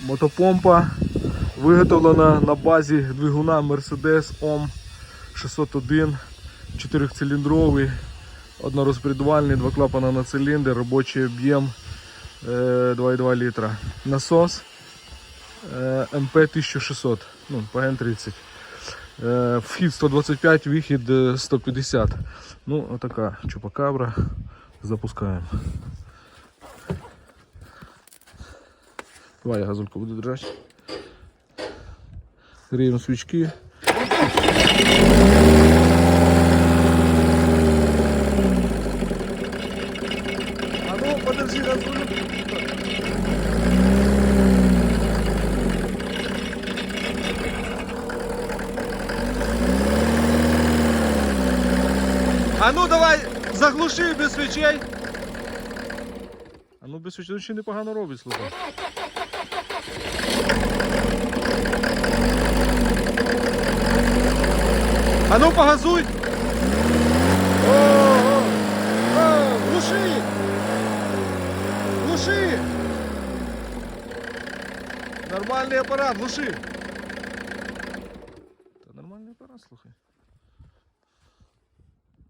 Мотопомпа виготовлена на базі двигуна Mercedes OM 601, 4-циліндровий, однорозпредвальний, два клапана на циліндр, робочий об'єм е, 2,2 літра. Насос е, МП 1600, ну, ПГН-30. Е, Вхід 125, вихід е, 150. Ну, отака чупакабра. Запускаємо. Давай я газульку буду держати. Греємо свічки. А ну, подержи газульку. А ну давай заглуши без свічей. А ну без свічей, ну ще непогано робить, слухай. А ну погазуй! О, глуши! Глуши! Нормальний апарат, глуши! Та нормальний апарат, слухай.